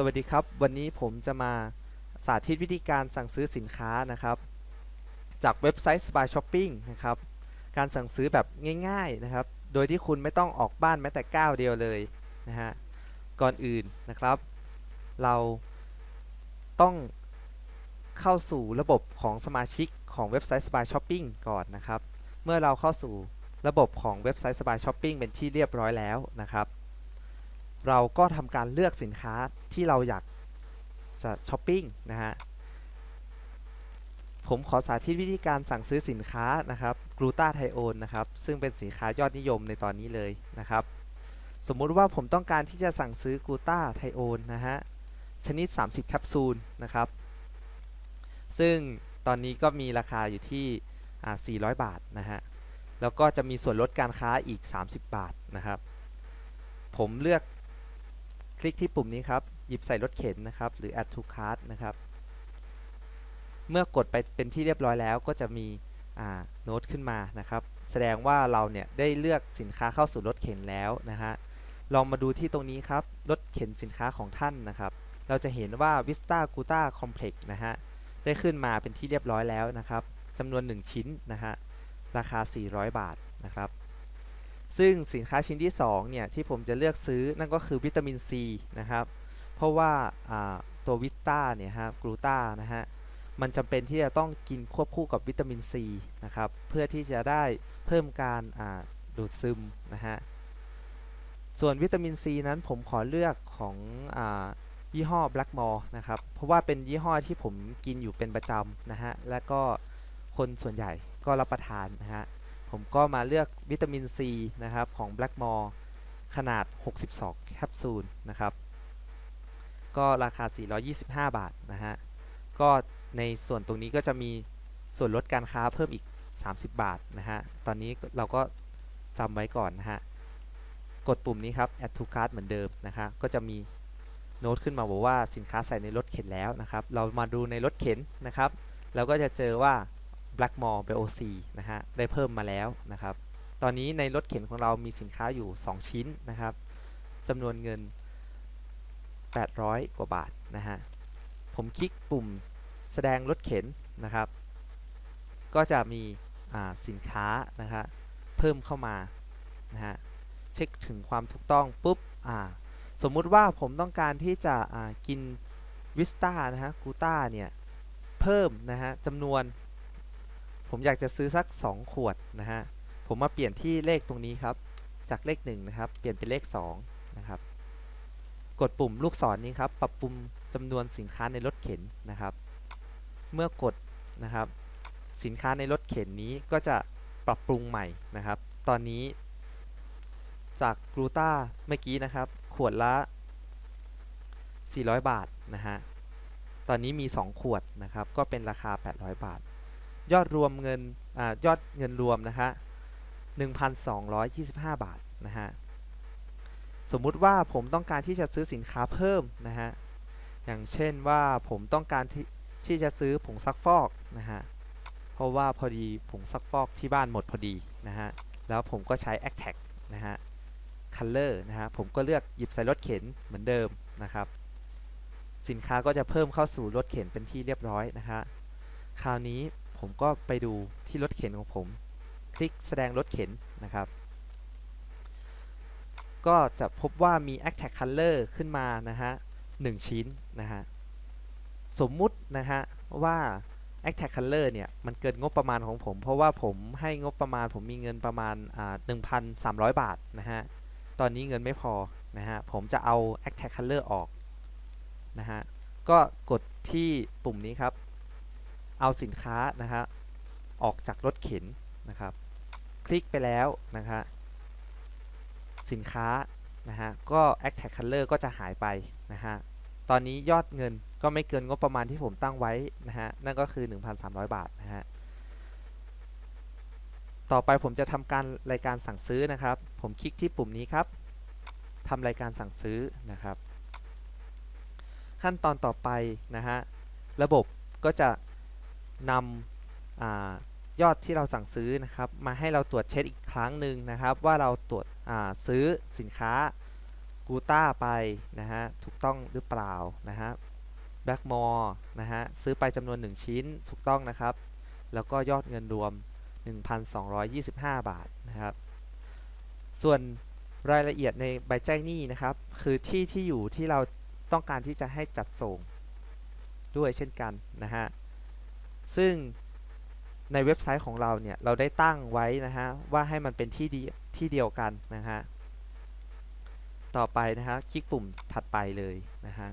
สวัสดีครับ วันนี้ผมจะมาสาธิตวิธีการสั่งซื้อสินค้านะครับ จากเว็บไซต์ Spy Shopping นะครับ การสั่งซื้อแบบง่ายๆนะครับ โดยที่คุณไม่ต้องออกบ้านแม้แต่ก้าวเดียวเลยนะฮะก่อนอื่นนะครับ เราต้องเข้าสู่ระบบของสมาชิกของเว็บไซต์ Spy Shopping ก่อนนะครับ เมื่อเราเข้าสู่ระบบของเว็บไซต์ Spy Shopping เป็นที่เรียบร้อยแล้วนะครับ เราก็ทำการเลือกสินค้าที่เราอยากจะช้อปปิ้งนะฮะ ผมขอสาธิตวิธีการสั่งซื้อสินค้านะครับกลูตาไทโอนนะครับ ซึ่งเป็นสินค้ายอดนิยมในตอนนี้เลยนะครับ สมมุติว่าผมต้องการที่จะสั่งซื้อกลูตาไทโอนนะฮะ ชนิด 30 แคปซูลนะครับ ซึ่งตอนนี้ก็มีราคาอยู่ที่อ่า400 บาทนะฮะ แล้วก็จะมีส่วนลดการค้าอีก 30 บาทนะครับ ผมเลือก คลิกที่ปุ่มนี้ครับ หยิบใส่รถเข็นนะครับ หรือ add to cart นะครับ เมื่อกดไปเป็นที่เรียบร้อยแล้วก็จะมีโน้ตขึ้นมานะครับ แสดงว่าเราเนี่ยได้เลือกสินค้าเข้าสู่รถเข็นแล้วนะฮะ ลองมาดูที่ตรงนี้ครับ รถเข็นสินค้าของท่านนะครับ เราจะเห็นว่า Vista g u t a Complex นะฮะ ได้ขึ้นมาเป็นที่เรียบร้อยแล้วนะครับจำนวน 1 ชิ้นนะฮะ ราคา 400 บาทนะครับ ซึ่งสินค้าชิ้นที่2เนี่ยที่ผมจะเลือกซื้อนั่นก็คือวิตามินซีนะครับ เพราะว่าตัววิต้าเนี่ยฮะกลูตานะฮะมันจำเป็นที่จะต้องกินควบคู่กับวิตามินซีนะครับเพื่อที่จะได้เพิ่มการดูดซึมนะฮะส่วนวิตามินซีนั้นผมขอเลือกของอยี่ห้อ Blackmore นะครับ เพราะว่าเป็นยี่ห้อที่ผมกินอยู่เป็นประจำนะฮะ และก็คนส่วนใหญ่ก็รับประทานนะฮะ ผมก็มาเลือกวิตามินซีนะครับของ Blackmore ขนาด 62 แคปซูลนะครับ ก็ราคา 425 บาทนะฮะ ก็ในส่วนตรงนี้ก็จะมีส่วนลดการค้าเพิ่มอีก 30 บาทนะฮะ ตอนนี้เราก็จำไว้ก่อนนะฮะ กดปุ่มนี้ครับ add to cart เหมือนเดิมนะฮะ ก็จะมีโน้ตขึ้นมาบอกว่าสินค้าใส่ในรถเข็นแล้วนะครับ เรามาดูในรถเข็นนะครับ เราก็จะเจอว่า Blackmore BOC นะฮะได้เพิ่มมาแล้วนะครับ ตอนนี้ในรถเข็นของเรามีสินค้าอยู่ 2 ชิ้นนะครับจำนวนเงิน 800 กว่าบาทนะฮะผมคลิกปุ่มแสดงรถเข็นนะครับ ก็จะมีสินค้านะฮะเพิ่มเข้ามานะฮะเช็คถึงความถูกต้องปุ๊บสมมุติว่าผมต้องการที่จะกินวิสตานะฮะกูต้าเนี่ยเพิ่มนะฮะจำนวน ผมอยากจะซื้อสัก 2 ขวดนะฮะ ผมมาเปลี่ยนที่เลขตรงนี้ครับ จากเลข1นะครับ เปลี่ยนเป็นเลข2นะครับ กดปุ่มลูกศรนนี้ครับ ปรับปรุงจำนวนสินค้าในรถเข็นนะครับ เมื่อกดนะครับ สินค้าในรถเข็นนี้ก็จะปรับปรุงใหม่นะครับ ตอนนี้ จากกลูต้าเมื่อกี้นะครับ ขวดละ 400 บาทนะฮะ ตอนนี้มี 2 ขวดนะครับ ก็เป็นราคา 800 บาท ยอดรวมเงินอยอดเงินรวมนะฮะ1,225 บาทนะฮะสมมุติว่าผมต้องการที่จะซื้อสินค้าเพิ่มนะฮะอย่างเช่นว่าผมต้องการที่ที่จะซื้อผงซักฟอกนะฮะเพราะว่าพอดีผงซักฟอกที่บ้านหมดพอดีนะฮะแล้วผมก็ใช้ a c t a g นะฮะ Color นะฮะผมก็เลือกหยิบใส่รถเข็นเหมือนเดิมนะครับ สินค้าก็จะเพิ่มเข้าสู่รถเข็นเป็นที่เรียบร้อยนะฮะคราวนี้ ผมก็ไปดูที่รถเข็นของผม คลิกแสดงรถเข็นนะครับ ก็จะพบว่ามี a c t a g Color ขึ้นมานะฮะ1ชิ้นนะฮะสมมุตินะฮะว่า a c t a g Color เนี่ยมันเกินงบประมาณของผม เพราะว่าผมให้งบประมาณผมมีเงินประมาณอ่า1,300 บาทนะฮะตอนนี้เงินไม่พอนะฮะผมจะเอา a c t a g Color ออกนะฮะก็กดที่ปุ่มนี้ครับ เอาสินค้านะฮะออกจากรถเข็นนะครับ คลิกไปแล้วนะฮะสินค้านะฮะก็ a c t a g Color ก็จะหายไปนะฮะตอนนี้ยอดเงินก็ไม่เกินงบประมาณที่ผมตั้งไว้นะฮะนั่นก็คือ 1,300 บาทนะฮะต่อไปผมจะทำการรายการสั่งซื้อนะครับ ผมคลิกที่ปุ่มนี้ครับทำรายการสั่งซื้อนะครับ ขั้นตอนต่อไปนะฮะระบบก็จะ นำอยอดที่เราสั่งซื้อนะครับ มาให้เราตรวจเช็คอีกครั้งหนึ่งนะครับ ว่าเราตรวจซื้อสินค้ากูต้าไปนะฮะถูกต้องหรือเปล่านะฮะแบ็กมอร์นะฮะซื้อไปจำนวน 1 ชิ้นถูกต้องนะครับ แล้วก็ยอดเงินรวม 1,225 บาทนะครับ ส่วนรายละเอียดในใบแจ้งหนี้นะครับ คือที่ที่อยู่ที่เราต้องการที่จะให้จัดส่งด้วยเช่นกันนะฮะ ซึ่งในเว็บไซต์ของเราเนี่ย เราได้ตั้งไว้นะฮะ ว่าให้มันเป็นที่ดีที่เดียวกันนะฮะ ต่อไปนะฮะ คลิกปุ่มถัดไปเลยนะฮะ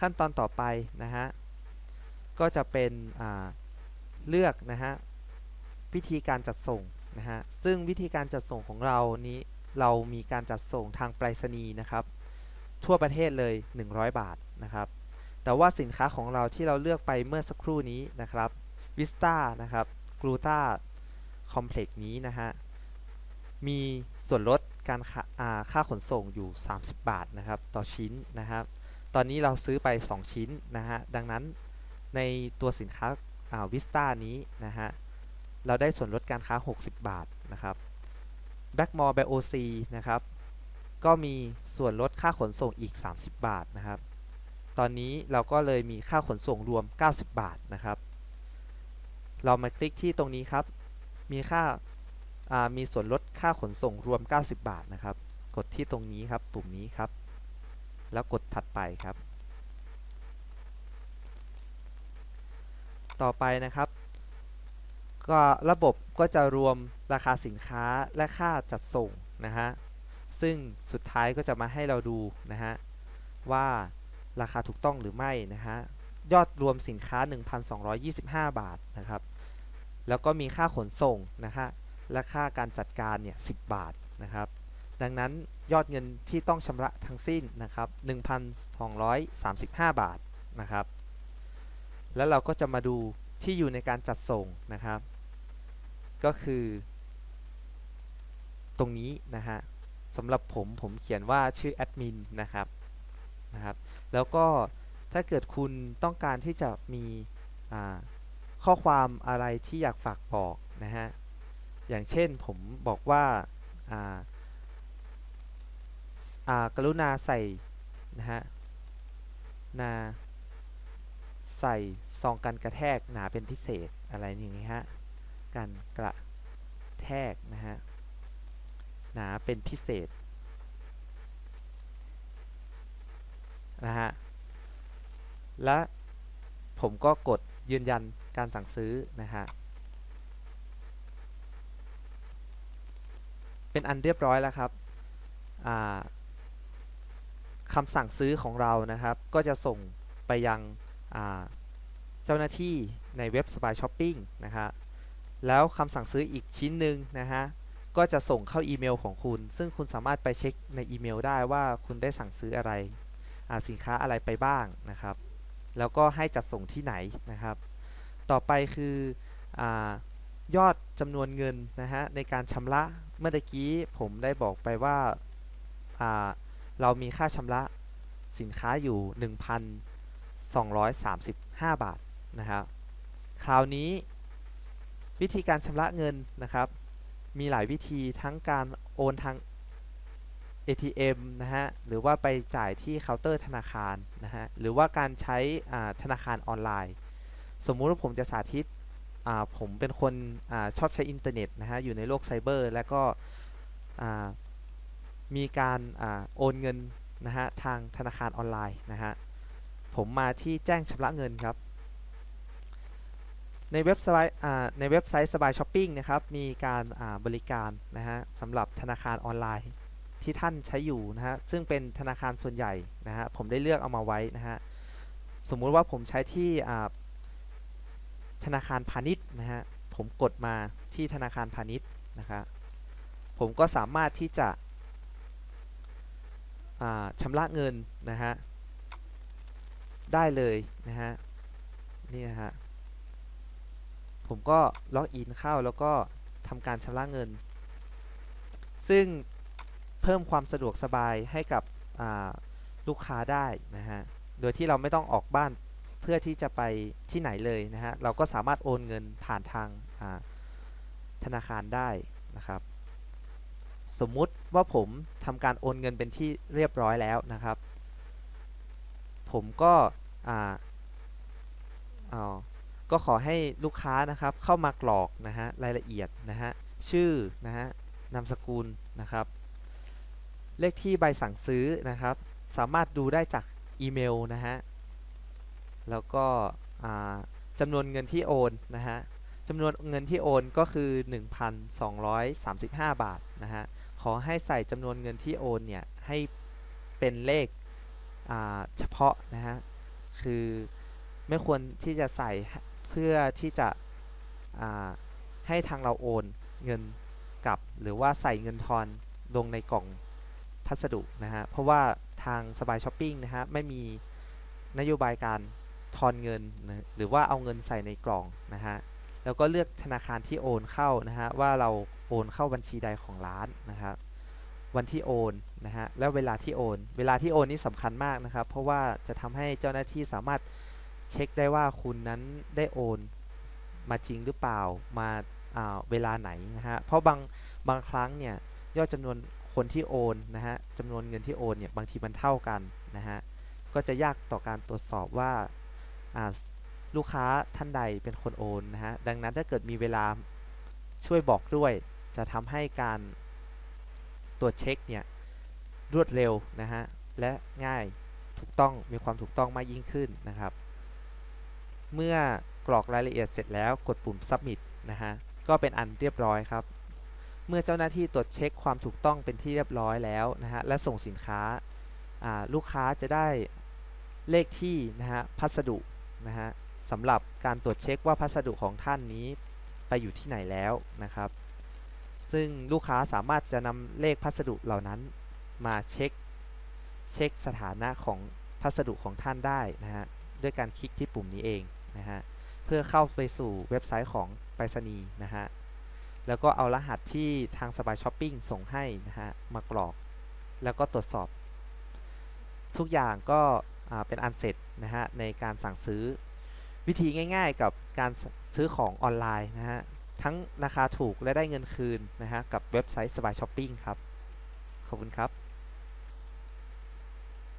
ขั้นตอนต่อไปนะฮะ ก็จะเป็นเลือกนะฮะ วิธีการจัดส่งนะฮะ ซึ่งวิธีการจัดส่งของเรานี้ เรามีการจัดส่งทางไปรษณีย์นะครับ ทั่วประเทศเลย 100 บาทนะครับ แต่ว่าสินค้าของเราที่เราเลือกไปเมื่อสักครู่นี้นะครับวิสตานะครับกลูตาคอมเพล็กนี้นะฮะ มีส่วนลดการค่าอ่าค่าขนส่งอยู่ 30 บาทนะครับ ต่อชิ้นนะครับ ตอนนี้เราซื้อไป 2 ชิ้นนะฮะ ดังนั้นในตัวสินค้าวิสตานี้นะฮะ เราได้ส่วนลดการค้า 60 บาทนะครับ b a c k m o r e by OC นะครับ ก็มีส่วนลดค่าขนส่งอีก 30 บาทนะครับ ตอนนี้เราก็เลยมีค่าขนส่งรวม 90 บาทนะครับ เรามาคลิกที่ตรงนี้ครับ มีค่ามีส่วนลดค่าขนส่งรวม 90 บาทนะครับ กดที่ตรงนี้ครับปุ่มนี้ครับ แล้วกดถัดไปครับ ต่อไปนะครับ ก็ระบบก็จะรวมราคาสินค้าและค่าจัดส่งนะฮะ ซึ่งสุดท้ายก็จะมาให้เราดูนะฮะว่า ราคาถูกต้องหรือไม่นะฮะยอดรวมสินค้า 1,225 บาทนะครับ แล้วก็มีค่าขนส่งนะฮะและค่าการจัดการเนี่ย10 บาทนะครับ ดังนั้นยอดเงินที่ต้องชำระทั้งสิ้นนะครับ 1,235 บาทนะครับ แล้วเราก็จะมาดูที่อยู่ในการจัดส่งนะครับ ก็คือ ตรงนี้นะฮะสำหรับผมผมเขียนว่าชื่อแอดมินนะครับ นะครับ แล้วก็ถ้าเกิดคุณต้องการที่จะมีข้อความอะไรที่อยากฝากบอกนะฮะ อย่างเช่นผมบอกว่ากรุณาใส่นะฮะนาใส่ซองกันกระแทกหนาเป็นพิเศษอะไรอย่างนี้ฮะกันกระแทกนะฮะหนาเป็นพิเศษ นะฮะ และผมก็กดยืนยันการสั่งซื้อนะฮะ เป็นอันเรียบร้อยแล้วครับคำสั่งซื้อของเรานะครับ ก็จะส่งไปยังเจ้าหน้าที่ในเว็บ Spy Shopping นะฮะ แล้วคำสั่งซื้ออีกชิ้นหนึ่งนะฮะ ก็จะส่งเข้าอีเมลของคุณ ซึ่งคุณสามารถไปเช็คในอีเมลได้ว่าคุณได้สั่งซื้ออะไร สินค้าอะไรไปบ้างนะครับ แล้วก็ให้จัดส่งที่ไหนนะครับ ต่อไปคืออยอดจำนวนเงินนะฮะในการชำระเมื่อกี้ผมได้บอกไปว่าเรามีค่าชำระสินค้าอยู่ 1,235 บาทนะครับคราวนี้วิธีการชำระเงินนะครับ มีหลายวิธีทั้งการโอนทาง ATM นะฮะ หรือว่าไปจ่ายที่เคาน์เตอร์ธนาคารนะฮะ หรือว่าการใช้ธนาคารออนไลน์ สมมุติว่าผมจะสาธิต ผมเป็นคนอชอบใช้อินเทอร์เน็ตนะฮะ อยู่ในโลกไซเบอร์ แล้วก็มีการอโอนเงินนะฮะ ทางธนาคารออนไลน์นะฮะ ผมมาที่แจ้งชำระเงินครับ ในเว็บไซต์ในเว็บไซต์สบายช้อปปิ้งนะครับ มีการบริการนะฮะสำหรับธนาคารออนไลน์ ที่ท่านใช้อยู่นะฮะซึ่งเป็นธนาคารส่วนใหญ่นะฮะผมได้เลือกเอามาไว้นะฮะสมมุติว่าผมใช้ที่ธนาคารพาณิชย์นะฮะผมกดมาที่ธนาคารพาณิชย์นะครับผมก็สามารถที่จะชำระเงินนะฮะได้เลยนะฮะนี่นะฮะผมก็ล็อกอินเข้าแล้วก็ทำการชำระเงิน ซึ่ง เพิ่มความสะดวกสบายให้กับลูกค้าได้นะฮะ โดยที่เราไม่ต้องออกบ้านเพื่อที่จะไปที่ไหนเลยนะฮะ เราก็สามารถโอนเงินผ่านทางธนาคารได้นะครับ สมมุติว่าผมทำการโอนเงินเป็นที่เรียบร้อยแล้วนะครับ ผมก็อ่าเอาก็ขอให้ลูกค้านะครับเข้ามากรอกนะฮะรายละเอียดนะฮะชื่อนะฮะนามสกุลนะครับ เลขที่ใบสั่งซื้อนะครับ สามารถดูได้จากอีเมลนะฮะ แล้วก็จำนวนเงินที่โอนนะฮะจำนวนเงินที่โอนก็คือ 1,235 บาทนะฮะ ขอให้ใส่จำนวนเงินที่โอนเนี่ยให้เป็นเลขเฉพาะนะฮะ คือไม่ควรที่จะใส่เพื่อที่จะให้ทางเราโอนเงินกลับ หรือว่าใส่เงินทอนลงในกล่อง พัสดุนะฮะเพราะว่าทางสบายช้อปปิ้งนะฮะไม่มีนโยบายการทอนเงินนะหรือว่าเอาเงินใส่ในกล่องนะฮะแล้วก็เลือกธนาคารที่โอนเข้านะฮะว่าเราโอนเข้าบัญชีใดของร้านนะครับวันที่โอนนะฮะแล้วเวลาที่โอน เวลาที่โอนนี่สำคัญมากนะครับ เพราะว่าจะทำให้เจ้าหน้าที่สามารถเช็คได้ว่าคุณนั้นได้โอนมาจริงหรือเปล่ามาอ่าเวลาไหนนะฮะเพราะบางบางครั้งเนี่ยยอดจำนวน คนที่โอนนะฮะจำนวนเงินที่โอนเนี่ยบางทีมันเท่ากันนะฮะก็จะยากต่อการตรวจสอบว่าลูกค้าท่านใดเป็นคนโอนนะฮะดังนั้นถ้าเกิดมีเวลาช่วยบอกด้วย จะทำให้การตรวจเช็คเนี่ยรวดเร็วนะฮะและง่ายถูกต้องมีความถูกต้องมากยิ่งขึ้นนะครับ เมื่อกรอกรายละเอียดเสร็จแล้วกดปุ่ม submit นะฮะก็เป็นอันเรียบร้อยครับ มื่อเจ้าหน้าที่ตรวจเช็คความถูกต้องเป็นที่เรียบร้อยแล้วนะฮะและส่งสินค้าอ่าลูกค้าจะได้เลขที่นะฮะพัสดุนะฮะสำหรับการตรวจเช็คว่าพัสดุของท่านนี้ไปอยู่ที่ไหนแล้วนะครับ ซึ่งลูกค้าสามารถจะนำเลขพัสดุเหล่านั้นมาเช็คเช็คสถานะของพัสดุของท่านได้นะฮะด้วยการคลิกที่ปุ่มนี้เองนะฮะเพื่อเข้าไปสู่เว็บไซต์ของไปรษณีย์นะฮะ แล้วก็เอารหัสที่ทางสบายช้อปปิ้งส่งให้นะฮะมากรอก แล้วก็ตรวจสอบ ทุกอย่างก็เป็นอันเสร็จนะฮะในการสั่งซื้อ วิธีง่าย ๆ กับการซื้อของออนไลน์นะฮะทั้งราคาถูกและได้เงินคืนนะฮะกับเว็บไซต์สบายช้อปปิ้งครับ ขอบคุณครับ